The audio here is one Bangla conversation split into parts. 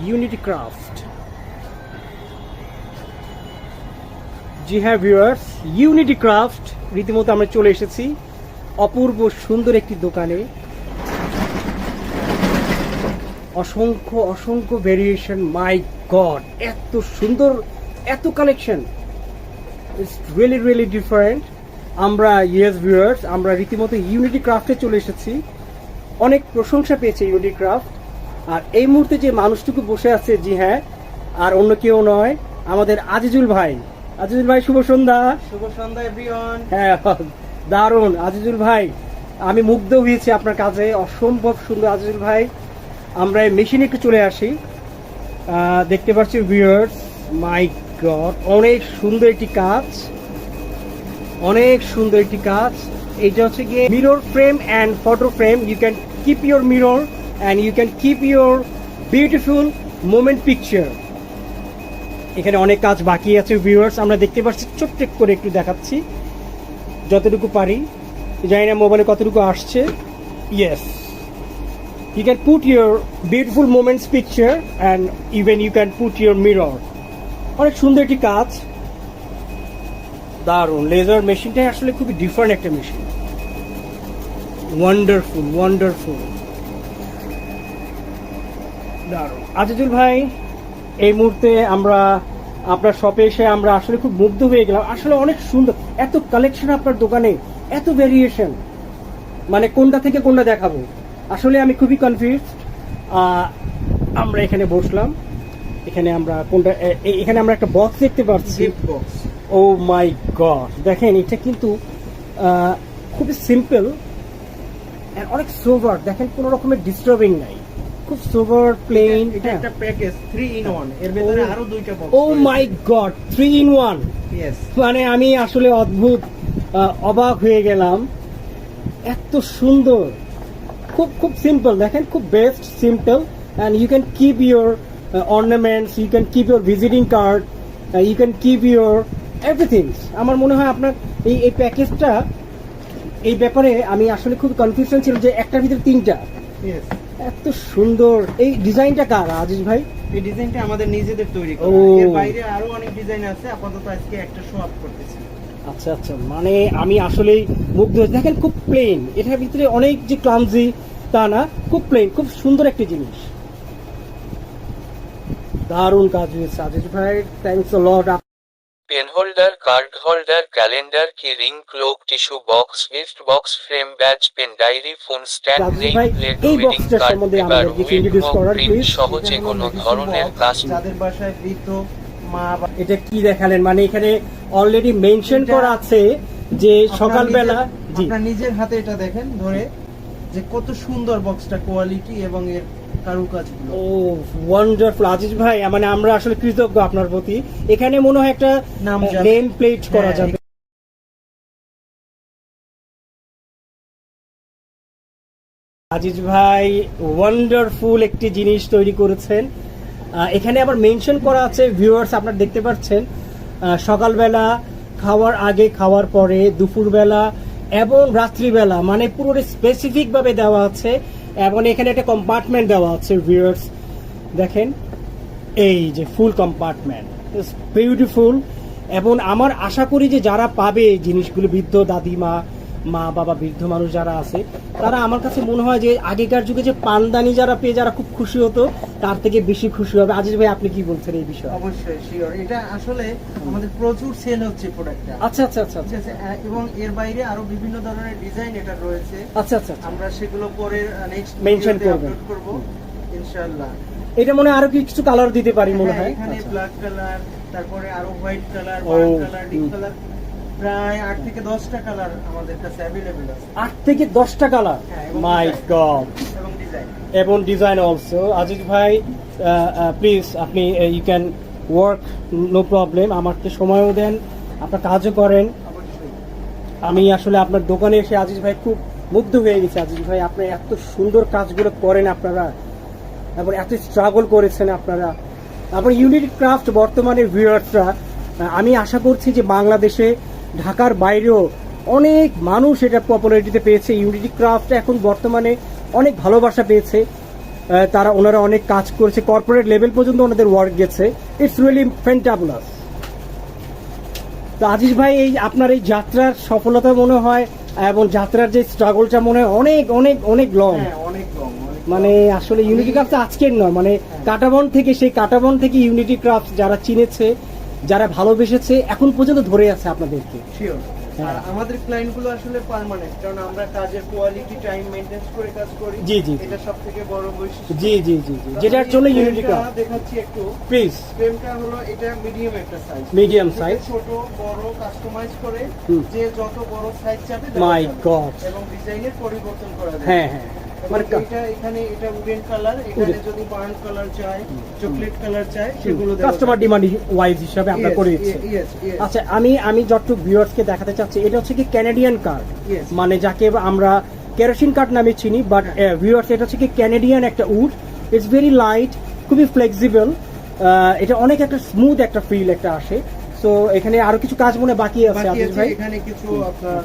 ইউনিটি ক্রাফট জি হ্যাঁ ভিউয়ার্স ইউনিটি ক্রাফট রীতিমতো আমরা চলে এসেছি অপূর্ব সুন্দর একটি দোকানে। অসংখ্য অসংখ্য ভেরিয়েশন মাই গড এত সুন্দর, এত collection it's really really different আমরা ইউএস ভিউয়ার্স আমরা রীতিমতো ইউনিটি ক্রাফটে চলে এসেছি। অনেক প্রশংসা পেয়েছে ইউনিটি ক্রাফট আর এই মুহূর্তে যে মানুষটুকু বসে আছে জি হ্যাঁ আর অন্য কেউ নয় আমাদের আজিজুল ভাই। আজিজুল ভাই শুভ সন্ধ্যা। শুভ সন্ধ্যা এভরিওয়ান হ্যাঁ দারুণ। আজিজুল ভাই আমি মুগ্ধ হয়েছি আপনার কাজে। অসম্ভব সুন্দর আজিজুল ভাই। আমরা এই মেশিনে একটু চলে আসি। দেখতে পাচ্ছি ভিউয়ার্স মাই গড অনেক সুন্দর একটি কাজ। অনেক সুন্দর একটি কাজ। এইটা হচ্ছে গিয়ে mirror frame and photo frame you can keep your mirror and you can keep your beautiful moment picture এখানে অনেক কাজ বাকি আছে ভিউয়ার্স আমরা দেখতে পাচ্ছি, ছোট্ট করে একটু দেখাচ্ছি। যতটুকু পারি, জানি না মোবাইলে কতটুকু আসছে। Yes you can put your beautiful moments picture and even you can put your mirror. অনেক সুন্দর একটি কাজ। দারুণ লেজার মেশিনটাই আসলে খুবই ডিফারেন্ট একটা মেশিন ওয়ান্ডারফুল ওয়ান্ডারফুল দারুণ। আজিজুল ভাই এই মুহূর্তে আমরা আপনার শপে এসে আমরা আসলে খুব মুগ্ধ হয়ে গেলাম। আসলে অনেক সুন্দর। এত কালেকশন আপনার দোকানে এত ভেরিয়েশন মানে কোনটা থেকে কোনটা দেখাবো? আসলে আমি খুবই কনফিউজ আমরা এখানে বসলাম। এখানে আমরা কোনটা এখানে আমরা একটা বক্স দেখতে পাচ্ছি। ও মাই গড দেখেন এটা কিন্তু খুবই সিম্পল অনেক সোভার দেখেন কোনো রকমের ডিস্টার্বিং নাই। খুব প্লেন এটা একটা প্যাকেজ 3 ইন 1 এর ভিতরে Oh. আরও দুইটা box oh my god three in one yes মানে আমি আসলে অদ্ভুত অবাক হয়ে গেলাম। এত সুন্দর। খুব খুব সিম্পল দেখেন খুব best simple and you can keep your ornaments you can keep your visiting card you can keep your everything আমার মনে হয় আপনার এই এই প্যাকেজটা এই ব্যাপারে আমি আসলে খুব কনফিউশন ছিল যে একটার ভিতরে তিনটা। এত সুন্দর। এই ডিজাইনটা কার আজিজ ভাই? এই ডিজাইনটা আমাদের নিজেদের তৈরি করা। এর বাইরে আরও অনেক ডিজাইন আছে আপাতত আজকে একটা শো আপ করতেছি। আচ্ছা আচ্ছা। মানে আমি আসলেই মুগ্ধ হয়েছি। দেখেন খুব প্লেন এটার ভিতরে অনেক যে ক্লামজি তা না খুব প্লেন খুব সুন্দর একটা জিনিস। দারুণ কাজ হয়েছে আজিজ ভাই। Thanks lot pen holder card holder calendar key ring clock tissue box gift box frame badge pen diary phone stand ring plate এই wedding card paper wheel print সহ সহজে কোনো ধরনের কাজ যাদের বাসায় বৃদ্ধ মা এটা কি দেখালেন? মানে এখানে অলরেডি মেনশন করা আছে যে সকালবেলা আপনার নিজের হাতে এটা দেখেন ধরে যে কত সুন্দর বক্সটা কোয়ালিটি এবং এর কারুকাজগুলো। ও ওয়ান্ডারফুল আজিজ ভাই মানে আমরা আসলে কৃতজ্ঞ আপনার প্রতি। এখানে মনে হয় একটা নেম প্লেট করা হ্যাঁ, যাবে। আজিজ ভাই ওয়ান্ডারফুল একটি জিনিস তৈরি করেছেন। এখানে আবার মেনশন করা আছে ভিউয়ার্স আপনারা দেখতে পাচ্ছেন। সকালবেলা খাওয়ার আগে খাওয়ার পরে দুপুরবেলা এবং রাত্রিবেলা মানে পুরো স্পেসিফিক ভাবে দেওয়া আছে। এবং এখানে একটা কম্পার্টমেন্ট দেওয়া আছে ভিউয়ার্স দেখেন, এই যে ফুল কম্পার্টমেন্ট বিউটিফুল এবং আমার আশা করি যে যারা পাবে জিনিসগুলো, বৃদ্ধ, দাদিমা মা বাবা বৃদ্ধ মানুষ যারা আছে তারা আমার কাছে মনে হয় যে আগেকার যুগে যে পানদানি যারা পেয়ে যারা খুব খুশি হতো তার থেকে বেশি খুশি হবে। আজিজ ভাই আপনি কি বলছেন এই বিষয়ে? অবশ্যই শিওর এটা আসলে আমাদের প্রচুর সেল হচ্ছে প্রোডাক্টটা আচ্ছা আচ্ছা আচ্ছা ঠিক আচ্ছা আছে এবং এর বাইরে আরও বিভিন্ন ধরনের ডিজাইন এটা রয়েছে। আচ্ছা আচ্ছা আচ্ছা। আমরা সেগুলো পরে নেক্সট মেনশন। করব ইনশাআল্লাহ। এটা মনে হয় আরও কিছু কালার দিতে পারি মনে হ্যাঁ, হয়? এখানে আচ্ছা। ব্ল্যাক কালার তারপরে আরও white colour colour deep colour প্রায় থেকে দশটা কালার আমাদের কাছে অ্যাভেলেবেল আছে। আট থেকে দশটা কালার মাই। গড এবং ডিজাইন এবং ডিজাইন অলসো আজিজ ভাই প্লিজ আপনি you can work no problem আমাকে সময়ও দেন আপনার কাজও করেন। আমি আসলে আপনার দোকানে এসে আজিজ ভাই খুব মুগ্ধ হয়ে গেছি। আজিজ ভাই আপনি এত সুন্দর কাজগুলো করেন আপনারা। এবং এত স্ট্রাগল করেছেন আপনারা। তারপর ইউনিট ক্রাফট বর্তমানে ভিউয়ার্সরা আমি আশা করছি যে বাংলাদেশে ঢাকার বাইরেও অনেক মানুষ এটা পপুলারিটিতে পেয়েছে ইউনিটি ক্রাফট এখন বর্তমানে অনেক ভালোবাসা পেয়েছে। তারা ওনারা অনেক কাজ করেছে কর্পোরেট লেভেল পর্যন্ত ওনাদের ওয়ার্ক গেছে। ইটস রিয়েলি ফেন্টাবুলাস তো আজিজ ভাই এই আপনার এই যাত্রার সফলতা মনে হয় এবং যাত্রার যে স্ট্রাগলটা মনে হয় অনেক অনেক অনেক লং হ্যাঁ অনেক লং অনেক মানে আসলে ইউনিটি ক্রাফট আজকের নয় মানে কাটাবন থেকে সেই কাটাবন থেকে ইউনিটি ক্রাফট যারা চিনেছে যারা ভালোবেসেছে এখন পর্যন্ত ধরে আছে আপনাদেরকে। হ্যাঁ। আর আমাদের ক্লায়েন্টগুলো আসলে পার্মানেন্ট কারণ আমরা কাজের কোয়ালিটি টাইম করে কাজ করি। জি, জি। এটা সব থেকে বড় বৈশিষ্ট্য। জি জি জি জি। যেটার জন্য দেখাচ্ছি একটু। প্লিজ ফ্রেমটা হলো এটা মিডিয়াম একটা সাইজ মিডিয়াম সাইজ ছোট বড় কাস্টমাইজ করে যে যত বড় সাইজ চাবে মাই। গড এবং ডিজাইনের পরিবর্তন করা যাবে। হ্যাঁ হ্যাঁ। এটা এখানে এটা উডেন কালার এখানে যদি বার্ন কালার চাই চকলেট কালার চাই সেগুলো কাস্টমার ডিমান্ড ওয়াইজ হিসাবে আমরা করে দিচ্ছি। আচ্ছা আমি আমি যতটুকু ভিউয়ার্সকে দেখাতে চাচ্ছি এটা হচ্ছে কি ক্যানাডিয়ান কার্ড মানে যাকে আমরা কেরোসিন কাঠ নামে চিনি বাট ভিউয়ার্স এটা হচ্ছে কি ক্যানাডিয়ান একটা উড ইটস ভেরি লাইট খুবই ফ্লেক্সিবল এটা অনেক একটা স্মুথ একটা ফিল একটা আসে। সো এখানে আরও কিছু কাজ মনে বাকি আছে আদিল ভাই? এখানে কিছু আপনার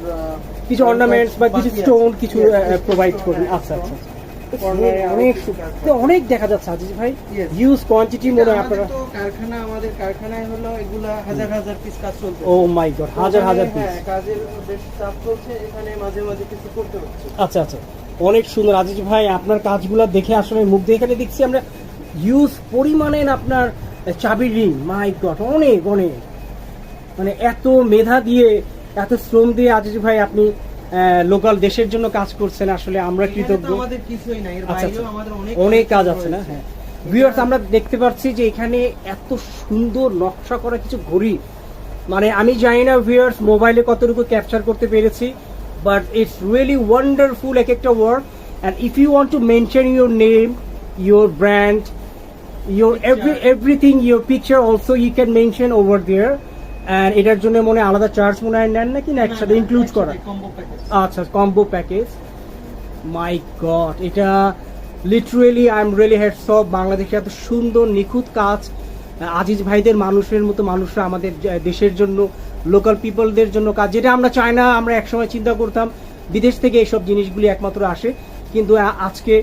কিছু অর্নামেন্টস বা কিছু স্টোন কিছু প্রোভাইড করবেন আচ্ছা আচ্ছা। অনেক তো অনেক দেখা যাচ্ছে আজিজ ভাই. হিউজ কোয়ান্টিটি মনে হয় আপনারা কারখানা আমাদের কারখানায় হলো এগুলা হাজার হাজার পিস কাজ চলছে। ও মাই গড হাজার হাজার পিস হ্যাঁ কাজের বেশ চাপ চলছে এখানে মাঝে মাঝে কিছু করতে হচ্ছে। আচ্ছা আচ্ছা। অনেক সুন্দর আজিজ ভাই আপনার কাজগুলো দেখে আসলে মুখ দিয়ে এখানে দেখছি আমরা হিউজ পরিমাণে আপনার চাবি রিং মাই গড অনেক অনেক। মানে এত মেধা দিয়ে এত শ্রম দিয়ে আজিজ ভাই আপনি লোকাল দেশের জন্য কাজ করছেন আসলে আমরা কৃতজ্ঞ। কিছুই নাই এর আচ্ছা, বাইরেও আচ্ছা। আমাদের অনেক অনেক কাজ আছে না? হ্যাঁ। ভিউয়ার্স আমরা দেখতে পাচ্ছি যে এখানে এত সুন্দর নকশা করা কিছু ঘড়ি। মানে আমি জানি না ভিউয়ার্স মোবাইলে কতটুকু ক্যাপচার করতে পেরেছি বাট ইটস রিয়েলি ওয়ান্ডারফুল এক একটা work and if you want to mention your name your brand your every everything your picture also you can mention over there. And এটার জন্য মনে আলাদা চার্জ মনে হয় নেন নাকি না একসাথে ইনক্লুড করা। আচ্ছা কম্বো প্যাকেজ মাই গড এটা literally I am really heads off বাংলাদেশে এত সুন্দর নিখুঁত কাজ। আজিজ ভাইদের মানুষের মতো মানুষরা আমাদের দেশের জন্য লোকাল পিপলদের জন্য কাজ। যেটা আমরা চাই না আমরা একসময় চিন্তা করতাম বিদেশ থেকে এইসব জিনিসগুলি একমাত্র আসে। কিন্তু আজকে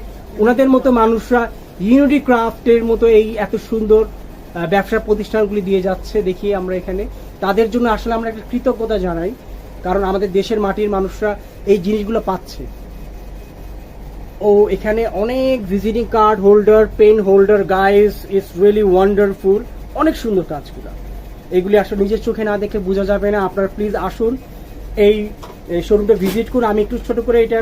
ওনাদের মতো মানুষরা ইউনিটি ক্রাফটের মতো এই এত সুন্দর ব্যবসা প্রতিষ্ঠানগুলি দিয়ে যাচ্ছে দেখি আমরা এখানে। তাদের জন্য আসলে আমরা একটা কৃতজ্ঞতা জানাই, কারণ আমাদের দেশের মাটির মানুষরা এই জিনিসগুলো পাচ্ছে। ও, এখানে অনেক visiting card holder pen holder guys it's really wonderful অনেক সুন্দর কাজগুলো। এগুলি আসলে নিজের চোখে না দেখে বোঝা যাবে না। আপনারা প্লিজ আসুন, এই শোরুমটা ভিজিট করুন। আমি একটু ছোট করে এটা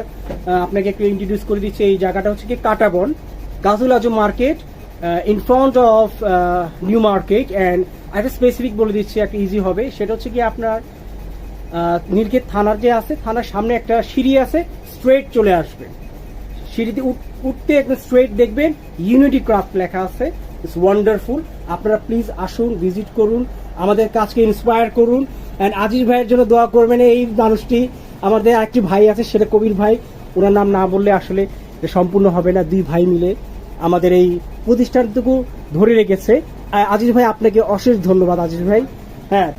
আপনাকে একটু ইন্ট্রোডিউস করে দিচ্ছি। এই জায়গাটা হচ্ছে কি Katabon Gausul Azam market in front of new market and একটা স্পেসিফিক বলে দিচ্ছি, একটা ইজি হবে। সেটা হচ্ছে কি আপনার নীলক্ষেত থানার যে আছে, থানার সামনে একটা সিঁড়ি আছে স্ট্রেট চলে আসবে। সিঁড়িতে উঠ- উঠতে একদম স্ট্রেট দেখবেন ইউনিটি ক্রাফট লেখা আছে। ইটস ওয়ান্ডারফুল আপনারা প্লিজ আসুন ভিজিট করুন, আমাদের কাজকে ইন্সপায়ার করুন। অ্যান্ড আজিজ ভাইয়ের জন্য দোয়া করবেন, এই মানুষটি, আমাদের আরেকটি ভাই আছে, সেটা কবির ভাই। ওনার নাম না বললে আসলে সম্পূর্ণ হবে না, দুই ভাই মিলে। আমাদের এই প্রতিষ্ঠানটুকু ধরে রেখেছে। আজিজ ভাই আপনাকে অশেষ ধন্যবাদ আজিজ ভাই। হ্যাঁ